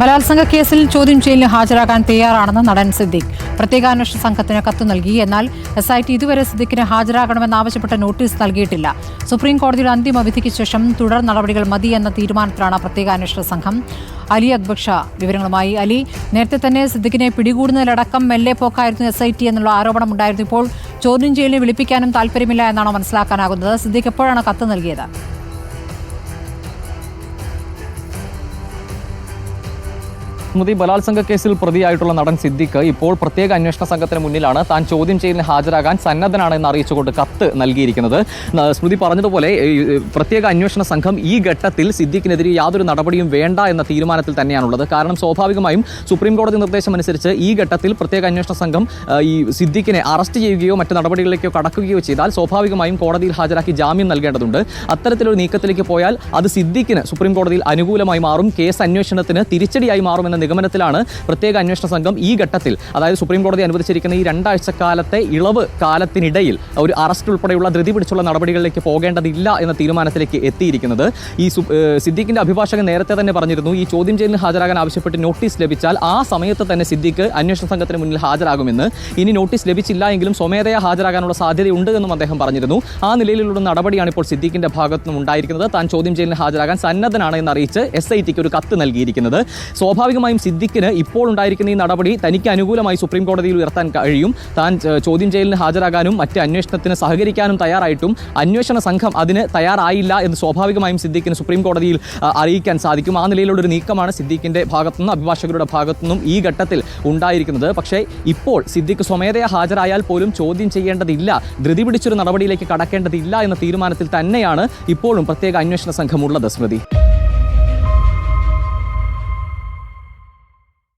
ബലാത്സംഗ കേസിൽ ചോദ്യം ചെയ്യലിന് ഹാജരാകാൻ തയ്യാറാണെന്ന് നടൻ സിദ്ദിഖ്. പ്രത്യേകാന്വേഷണ സംഘത്തിന് കത്ത് നൽകി. എന്നാൽ എസ് ഐ ടി ഇതുവരെ സിദ്ദിഖിന് ഹാജരാകണമെന്നാവശ്യപ്പെട്ട നോട്ടീസ് നൽകിയിട്ടില്ല. സുപ്രീം കോടതിയുടെ അന്തിമ വിധിക്ക് ശേഷം തുടർ നടപടികൾ മതി എന്ന തീരുമാനത്തിലാണ് പ്രത്യേകാന്വേഷണ സംഘം. അലി അക്ബക്ഷ വിവരങ്ങളുമായി അലി. നേരത്തെ തന്നെ സിദ്ദിഖിനെ പിടികൂടുന്നതിലടക്കം മെല്ലെ പോക്കായിരുന്നു എസ് ഐ ടി എന്നുള്ള ആരോപണമുണ്ടായിരുന്നു ഇപ്പോൾ. ചോദ്യം ചെയ്യലിന് വിളിപ്പിക്കാനും താല്പര്യമില്ല എന്നാണോ മനസ്സിലാക്കാനാകുന്നത്? സിദ്ദിഖ് എപ്പോഴാണ് കത്ത് നൽകിയത്? സ്മൃതി ബലാത്സംഗ കേസിൽ പ്രതിയായിട്ടുള്ള നടൻ സിദ്ദിഖ് ഇപ്പോൾ പ്രത്യേക അന്വേഷണ സംഘത്തിന് മുന്നിലാണ്. താൻ ചോദ്യം ചെയ്യലിന് ഹാജരാകാൻ സന്നദ്ധനാണെന്ന് അറിയിച്ചുകൊണ്ട് കത്ത് നൽകിയിരിക്കുന്നത്. സ്മൃതി പറഞ്ഞതുപോലെ പ്രത്യേക അന്വേഷണ സംഘം ഈ ഘട്ടത്തിൽ സിദ്ദിഖിനെതിരെ യാതൊരു നടപടിയും വേണ്ട എന്ന തീരുമാനത്തിൽ തന്നെയാണുള്ളത്. കാരണം സ്വാഭാവികമായും സുപ്രീം കോടതി നിർദ്ദേശം അനുസരിച്ച് ഈ ഘട്ടത്തിൽ പ്രത്യേക അന്വേഷണ സംഘം ഈ സിദ്ദിഖിനെ അറസ്റ്റ് ചെയ്യുകയോ മറ്റ് നടപടികളിലേക്കോ കടക്കുകയോ ചെയ്താൽ സ്വാഭാവികമായും കോടതിയിൽ ഹാജരാക്കി ജാമ്യം നൽകേണ്ടതുണ്ട്. അത്തരത്തിലൊരു നീക്കത്തിലേക്ക് പോയാൽ അത് സിദ്ദിഖിന് സുപ്രീം കോടതിയിൽ അനുകൂലമായി മാറും. കേസ് അന്വേഷണത്തിന് തിരിച്ചടിയായി മാറുമെന്ന നിഗമനത്തിലാണ് പ്രത്യേക അന്വേഷണ സംഘം ഈ ഘട്ടത്തിൽ അതായത് സുപ്രീം കോടതി അനുവദിച്ചിരിക്കുന്ന ഈ രണ്ടാഴ്ച കാലത്തെ ഇളവ് കാലത്തിനിടയിൽ ഒരു അറസ്റ്റ് ഉൾപ്പെടെയുള്ള ധൃതി പിടിച്ചുള്ള നടപടികളിലേക്ക് പോകേണ്ടതില്ല എന്ന തീരുമാനത്തിലേക്ക് എത്തിയിരിക്കുന്നത്. ഈ സിദ്ദീഖിന്റെ അഭിഭാഷകൻ നേരത്തെ തന്നെ പറഞ്ഞിരുന്നു ഈ ചോദ്യം ചെയ്യലിന് ഹാജരാകാൻ ആവശ്യപ്പെട്ട് നോട്ടീസ് ലഭിച്ചാൽ ആ സമയത്ത് തന്നെ സിദ്ദീഖ് അന്വേഷണ സംഘത്തിന് മുന്നിൽ ഹാജരാകുമെന്ന്. ഇനി നോട്ടീസ് ലഭിച്ചില്ല എങ്കിലും സ്വമേധയാ ഹാജരാകാനുള്ള സാധ്യതയുണ്ട് എന്നും അദ്ദേഹം പറഞ്ഞിരുന്നു. ആ നിലയിലുള്ള നടപടിയാണ് ഇപ്പോൾ സിദ്ദീഖിന്റെ ഭാഗത്തു നിന്നും ഉണ്ടായിരിക്കുന്നത്. താൻ ചോദ്യം ചെയ്യലിന് ഹാജരാകാൻ സന്നദ്ധനാണ് എന്ന് അറിയിച്ച് എസ് ഐ ടിക്ക് ഒരു കത്ത് നൽകിയിരിക്കുന്നത്. സ്വാഭാവികമായും സിദ്ദിഖിന് ഇപ്പോൾ ഉണ്ടായിരിക്കുന്ന ഈ നടപടി തനിക്ക് അനുകൂലമായി സുപ്രീം കോടതിയിൽ ഉയർത്താൻ കഴിയും. താൻ ചോദ്യം ചെയ്യലിന് ഹാജരാകാനും മറ്റ് അന്വേഷണത്തിന് സഹകരിക്കാനും തയ്യാറായിട്ടും അന്വേഷണ സംഘം അതിന് തയ്യാറായില്ല എന്ന് സ്വാഭാവികമായും സിദ്ദിഖിന് സുപ്രീം കോടതിയിൽ അറിയിക്കാൻ സാധിക്കും. ആ നിലയിലുള്ള ഒരു നീക്കമാണ് സിദ്ദിഖിന്റെ ഭാഗത്തുനിന്നും അഭിഭാഷകരുടെ ഭാഗത്തുനിന്നും ഈ ഘട്ടത്തിൽ ഉണ്ടായിരിക്കുന്നത്. പക്ഷേ ഇപ്പോൾ സിദ്ദിഖ് സ്വമേധയാ ഹാജരായാൽ പോലും ചോദ്യം ചെയ്യേണ്ടതില്ല ധൃതി പിടിച്ചൊരു നടപടിയിലേക്ക് കടക്കേണ്ടതില്ല എന്ന തീരുമാനത്തിൽ തന്നെയാണ് ഇപ്പോഴും പ്രത്യേക അന്വേഷണ സംഘം ഉള്ളത് സ്മൃതി.